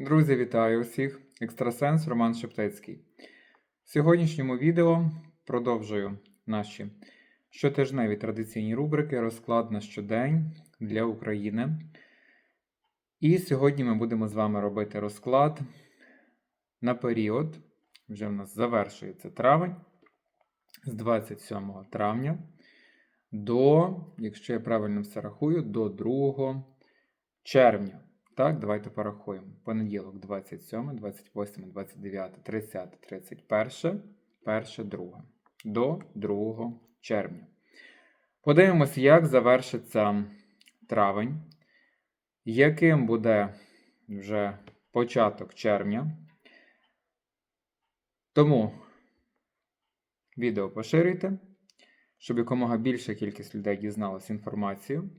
Друзі, вітаю усіх! Екстрасенс Роман Шептицький. В сьогоднішньому відео продовжую наші щотижневі традиційні рубрики Розклад на щодень для України. І сьогодні ми будемо з вами робити розклад на період, вже в нас завершується травень, з 27 травня до, якщо я правильно все рахую, до 2 червня. Так, давайте порахуємо. Понеділок 27, 28, 29, 30, 31, 1, 2. До 2 червня. Подивимося, як завершиться травень, яким буде вже початок червня. Тому відео поширюйте, щоб якомога більша кількість людей дізналась інформацію.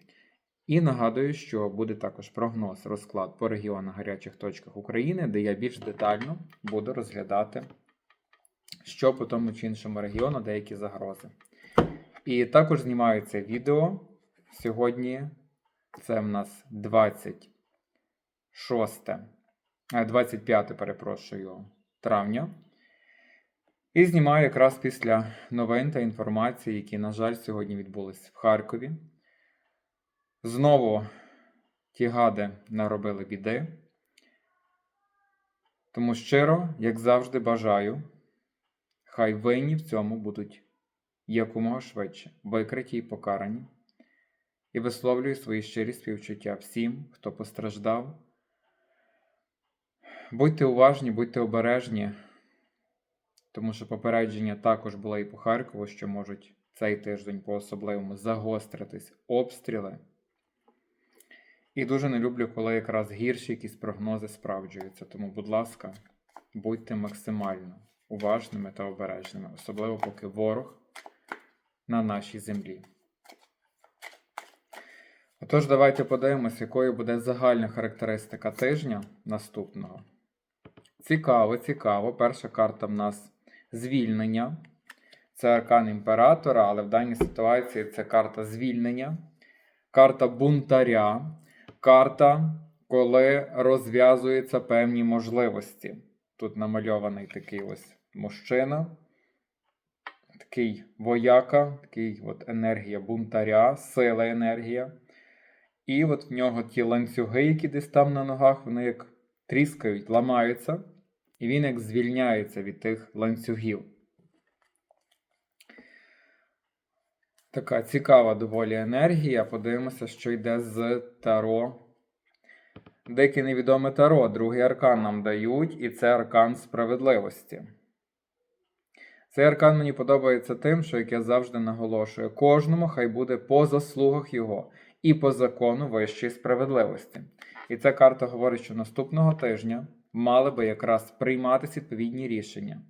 І нагадую, що буде також прогноз розклад по регіонах гарячих точках України, де я більш детально буду розглядати, що по тому чи іншому регіону деякі загрози. І також знімаються відео. Сьогодні це в нас 26, 25, перепрошую, травня. І знімаю якраз після новин та інформації, які, на жаль, сьогодні відбулись в Харкові. Знову ті гади наробили біди. Тому щиро, як завжди, бажаю, хай винні в цьому будуть якомога швидше викриті і покарані. І висловлюю свої щирі співчуття всім, хто постраждав. Будьте уважні, будьте обережні, тому що попередження також було і по Харкову, що можуть цей тиждень по-особливому загостритись обстріли. І дуже не люблю, коли якраз гірші якісь прогнози справджуються. Тому, будь ласка, будьте максимально уважними та обережними, особливо поки ворог на нашій землі. Отож, давайте подивимося, якою буде загальна характеристика тижня наступного. Цікаво, цікаво. Перша карта в нас звільнення. Це аркан імператора, але в даній ситуації це карта звільнення, карта бунтаря карта, коли розв'язуються певні можливості. Тут намальований такий ось мужчина, такий вояка, такий от енергія бунтаря, сила енергія. І от в нього ті ланцюги, які десь там на ногах, вони як тріскають, ламаються, і він як звільняється від тих ланцюгів. Така цікава доволі енергія. Подивимося, що йде з Таро. Деяке невідоме Таро. Другий аркан нам дають, і це аркан справедливості. Цей аркан мені подобається тим, що, як я завжди наголошую, кожному хай буде по заслугах його і по закону вищої справедливості. І ця карта говорить, що наступного тижня мали би якраз прийматися відповідні рішення.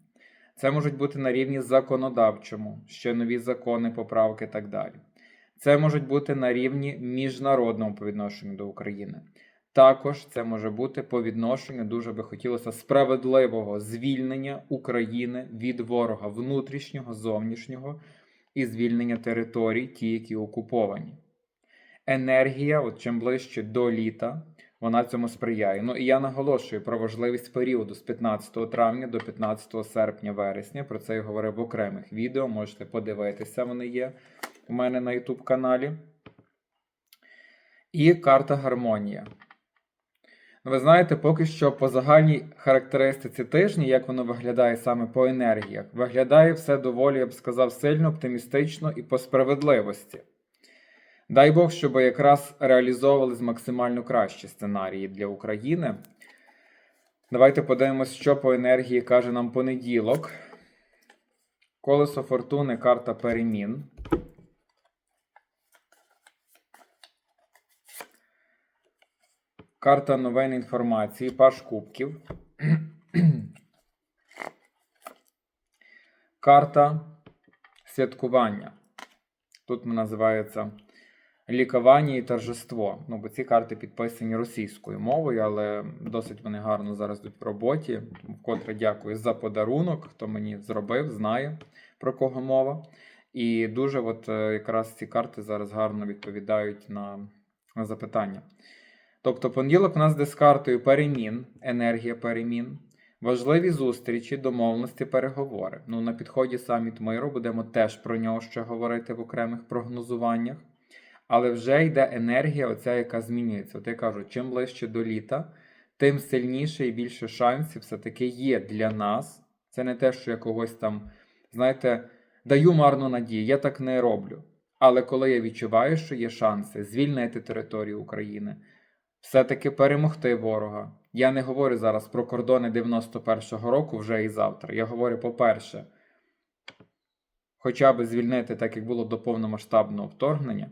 Це можуть бути на рівні законодавчому, ще нові закони, поправки і так далі. Це можуть бути на рівні міжнародному по відношенню до України. Також це може бути по відношенню, дуже би хотілося справедливого звільнення України від ворога внутрішнього, зовнішнього і звільнення територій, ті, які окуповані. Енергія, от чим ближче до літа, вона цьому сприяє. Ну і я наголошую про важливість періоду з 15 травня до 15 серпня вересня. Про це я говорив в окремих відео. Можете подивитися, вони є у мене на YouTube каналі. І карта гармонія. Ну, ви знаєте, поки що по загальній характеристиці тижня, як воно виглядає саме по енергіях, виглядає все доволі, я б сказав, сильно оптимістично і по справедливості. Дай Бог, щоб якраз реалізовувались максимально кращі сценарії для України. Давайте подивимось, що по енергії каже нам понеділок. Колесо фортуни, карта перемін. Карта новин інформації, паш кубків. Карта святкування. Тут називається лікування і торжество. Ну, бо ці карти підписані російською мовою, але досить вони гарно зараз йдуть в роботі. Вкотре дякую за подарунок, хто мені зробив, знає про кого мова. І дуже от е, якраз ці карти зараз гарно відповідають на, на запитання. Тобто понеділок у нас де з картою перемін, енергія перемін, важливі зустрічі, домовленості, переговори. Ну, на підході саміт миру будемо теж про нього ще говорити в окремих прогнозуваннях. Але вже йде енергія, оця, яка змінюється. От я кажу, чим ближче до літа, тим сильніше і більше шансів все-таки є для нас. Це не те, що я когось там, знаєте, даю марну надію, я так не роблю. Але коли я відчуваю, що є шанси звільнити територію України, все-таки перемогти ворога. Я не говорю зараз про кордони 91-го року вже і завтра. Я говорю, по-перше, хоча б звільнити, так як було до повномасштабного вторгнення,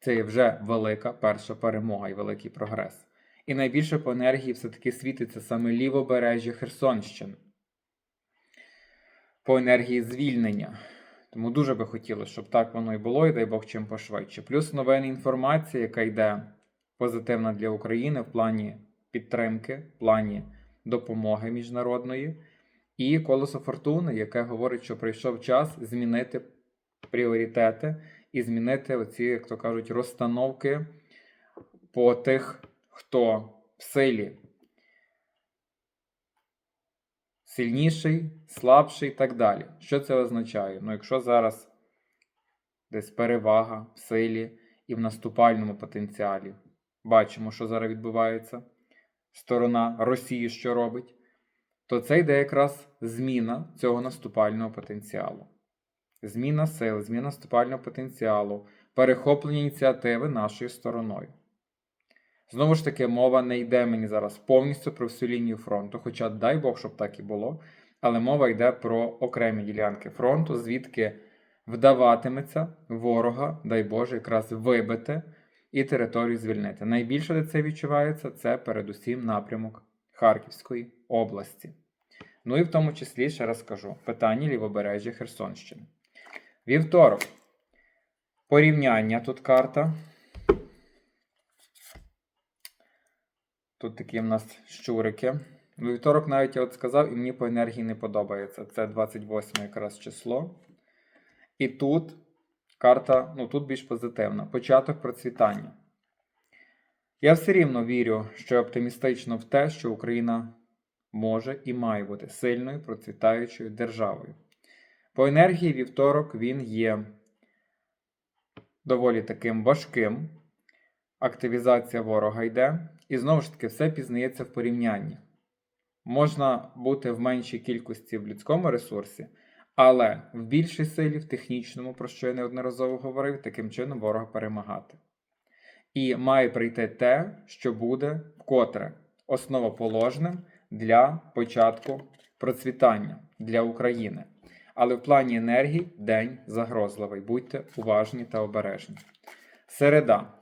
це вже велика перша перемога і великий прогрес. І найбільше по енергії все-таки світиться саме лівобережжя Херсонщини. По енергії звільнення. Тому дуже би хотілося, щоб так воно і було, і дай Бог чим пошвидше. Плюс новина інформація, яка йде позитивна для України в плані підтримки, в плані допомоги міжнародної. І колесо фортуни, яке говорить, що прийшов час змінити пріоритети і змінити оці, як то кажуть, розстановки по тих, хто в силі. Сильніший, слабший і так далі. Що це означає? Ну, якщо зараз десь перевага в силі і в наступальному потенціалі, бачимо, що зараз відбувається, сторона Росії, що робить, то це йде якраз зміна цього наступального потенціалу. Зміна сил, зміна наступального потенціалу, перехоплення ініціативи нашою стороною. Знову ж таки, мова не йде мені зараз повністю про всю лінію фронту, хоча дай Бог, щоб так і було. Але мова йде про окремі ділянки фронту, звідки вдаватиметься ворога, дай Боже, якраз вибити і територію звільнити. Найбільше де це відчувається, це передусім напрямок Харківської області. Ну і в тому числі ще раз скажу: питання лівобережжя Херсонщини. Вівторок. Порівняння тут карта. Тут такі в нас щурики. Вівторок навіть я от сказав, і мені по енергії не подобається. Це 28 якраз число. І тут карта, ну тут більш позитивна. Початок процвітання. Я все рівно вірю, що оптимістично в те, що Україна може і має бути сильною процвітаючою державою. По енергії вівторок він є доволі таким важким. Активізація ворога йде. І знову ж таки, все пізнається в порівнянні. Можна бути в меншій кількості в людському ресурсі, але в більшій силі, в технічному, про що я неодноразово говорив, таким чином ворога перемагати. І має прийти те, що буде вкотре основоположним для початку процвітання для України. Але в плані енергії день загрозливий. Будьте уважні та обережні. Середа.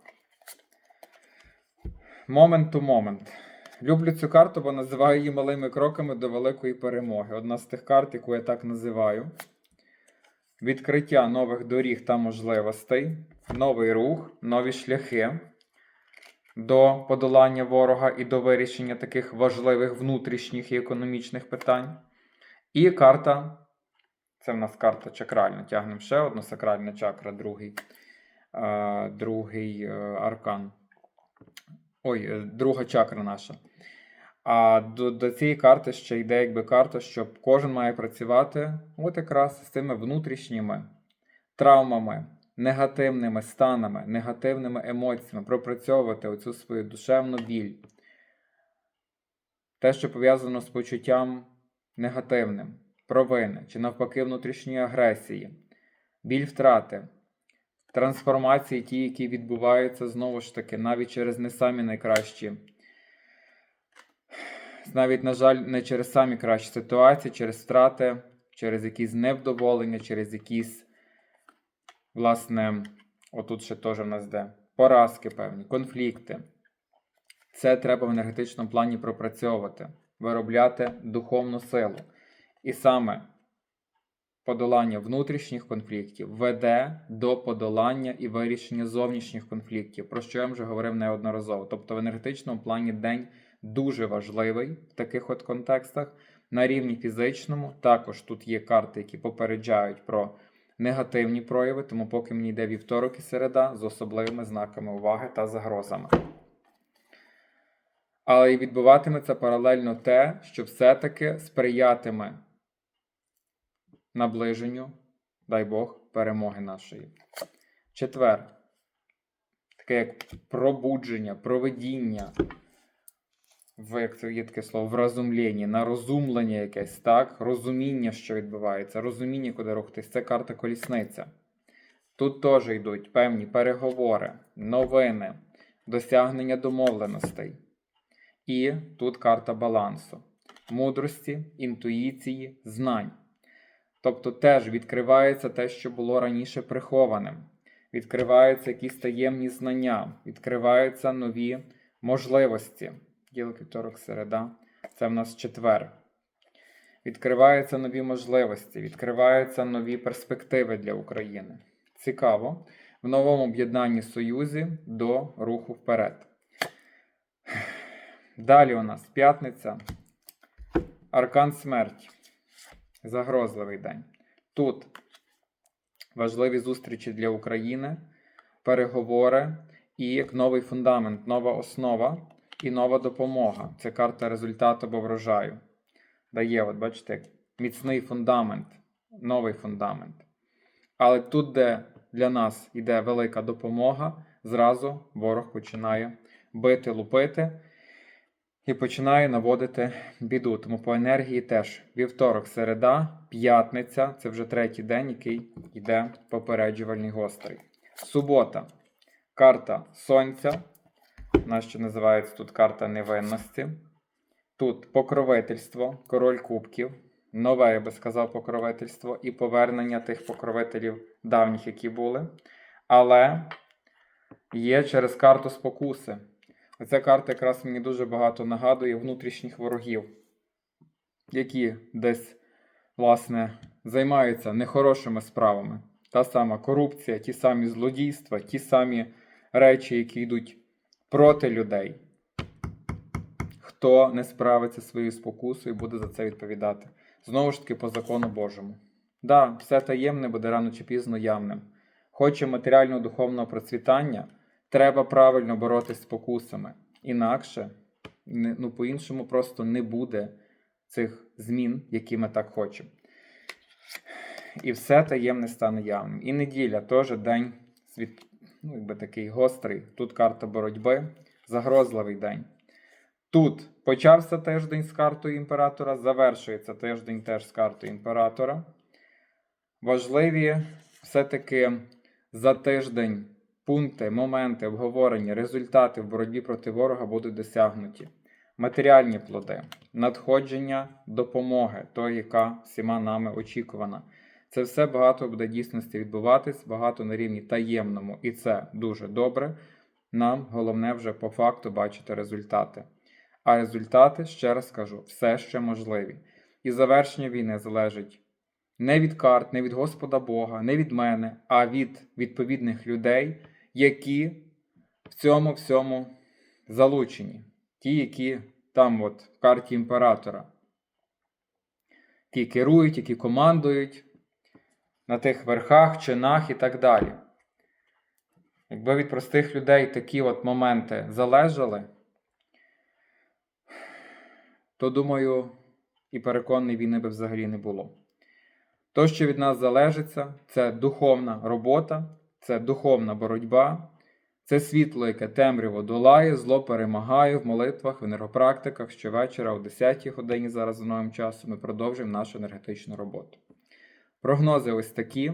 Момент to момент. Люблю цю карту, бо називаю її малими кроками до великої перемоги. Одна з тих карт, яку я так називаю. Відкриття нових доріг та можливостей, новий рух, нові шляхи до подолання ворога і до вирішення таких важливих внутрішніх і економічних питань. І карта це в нас карта чакральна. Тягнемо ще одну сакральна чакра, другий, е, другий е, аркан. Ой, е, друга чакра наша. А до, до цієї карти ще йде якби карта, що кожен має працювати от якраз з цими внутрішніми травмами, негативними станами, негативними емоціями, пропрацьовувати оцю свою душевну біль. Те, що пов'язано з почуттям негативним, провини чи навпаки внутрішньої агресії, біль втрати. Трансформації, ті, які відбуваються знову ж таки, навіть через не самі найкращі, навіть, на жаль, не через самі кращі ситуації, через втрати, через якісь невдоволення, через якісь, власне, отут ще теж в нас де, поразки певні, конфлікти. Це треба в енергетичному плані пропрацьовувати, виробляти духовну силу. І саме подолання внутрішніх конфліктів веде до подолання і вирішення зовнішніх конфліктів, про що я вже говорив неодноразово. Тобто в енергетичному плані день дуже важливий в таких от контекстах. На рівні фізичному також тут є карти, які попереджають про негативні прояви, тому поки мені йде вівторок і середа з особливими знаками уваги та загрозами. Але і відбуватиметься паралельно те, що все-таки сприятиме наближенню, дай Бог, перемоги нашої. Четвер. Таке як пробудження, проведіння, в як це є таке слово, вразумління, нарозумлення якесь, так? Розуміння, що відбувається, розуміння, куди рухатись. Це карта колісниця. Тут теж йдуть певні переговори, новини, досягнення домовленостей. І тут карта балансу, мудрості, інтуїції, знань. Тобто теж відкривається те, що було раніше прихованим. Відкриваються якісь таємні знання, відкриваються нові можливості. Ділок, вівторок, середа. Це в нас четвер. Відкриваються нові можливості, відкриваються нові перспективи для України. Цікаво. В новому об'єднанні Союзі до руху вперед. Далі у нас п'ятниця. Аркан смерті. Загрозливий день. Тут важливі зустрічі для України, переговори і як новий фундамент, нова основа і нова допомога. Це карта результату або врожаю. Дає, от бачите, міцний фундамент, новий фундамент. Але тут, де для нас йде велика допомога, зразу ворог починає бити, лупити і починає наводити біду. Тому по енергії теж вівторок, середа, п'ятниця це вже третій день, який йде попереджувальний гострий. Субота. Карта Сонця. Нас ще називається тут карта невинності. Тут покровительство, король кубків. Нове, я би сказав, покровительство і повернення тих покровителів давніх, які були. Але є через карту спокуси. Оця карта якраз мені дуже багато нагадує внутрішніх ворогів, які десь, власне, займаються нехорошими справами. Та сама корупція, ті самі злодійства, ті самі речі, які йдуть проти людей. Хто не справиться своєю спокусою, і буде за це відповідати. Знову ж таки, по закону Божому. Да, все таємне буде рано чи пізно явним. Хоче матеріального духовного процвітання, треба правильно боротися з спокусами. Інакше, ну, по-іншому просто не буде цих змін, які ми так хочемо. І все таємне стане явним. І неділя теж день світ, ну, якби такий гострий. Тут карта боротьби, загрозливий день. Тут почався тиждень з картою імператора, завершується тиждень теж з картою імператора. Важливі все-таки за тиждень пункти, моменти, обговорення, результати в боротьбі проти ворога будуть досягнуті. Матеріальні плоди, надходження допомоги, той, яка всіма нами очікувана. Це все багато буде дійсності відбуватись, багато на рівні таємному, і це дуже добре. Нам головне вже по факту бачити результати. А результати, ще раз кажу, все ще можливі. І завершення війни залежить не від карт, не від Господа Бога, не від мене, а від відповідних людей, які в цьому всьому залучені. Ті, які там, от, в карті імператора, ті керують, які командують на тих верхах, чинах і так далі. Якби від простих людей такі от моменти залежали, то думаю, і переконаний війни би взагалі не було. То, що від нас залежиться, це духовна робота, це духовна боротьба, це світло, яке темряво долає, зло перемагає в молитвах, в енергопрактиках. Щовечора о 10-й годині зараз за новим часом ми продовжуємо нашу енергетичну роботу. Прогнози ось такі.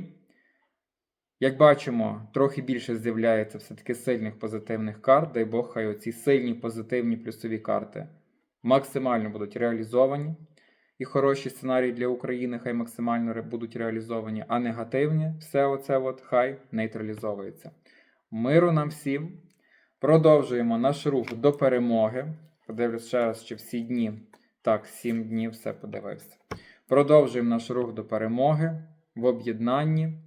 Як бачимо, трохи більше з'являється все-таки сильних позитивних карт. Дай Бог, хай оці сильні позитивні плюсові карти максимально будуть реалізовані. І хороші сценарії для України хай максимально будуть реалізовані, а негативні все оце от хай нейтралізовується. Миру нам всім. Продовжуємо наш рух до перемоги. Подивлюсь ще раз, чи всі дні. Так, 7 днів все подивився. Продовжуємо наш рух до перемоги в об'єднанні.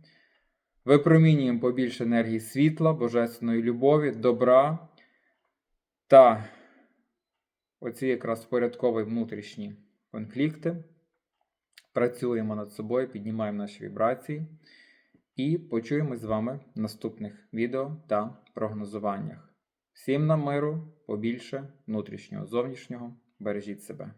Випромінюємо побільше енергії світла, божественної любові, добра та оці якраз порядкові внутрішні конфлікти. Працюємо над собою, піднімаємо наші вібрації І почуємось з вами в наступних відео та прогнозуваннях. Всім нам миру, побільше внутрішнього, зовнішнього. Бережіть себе.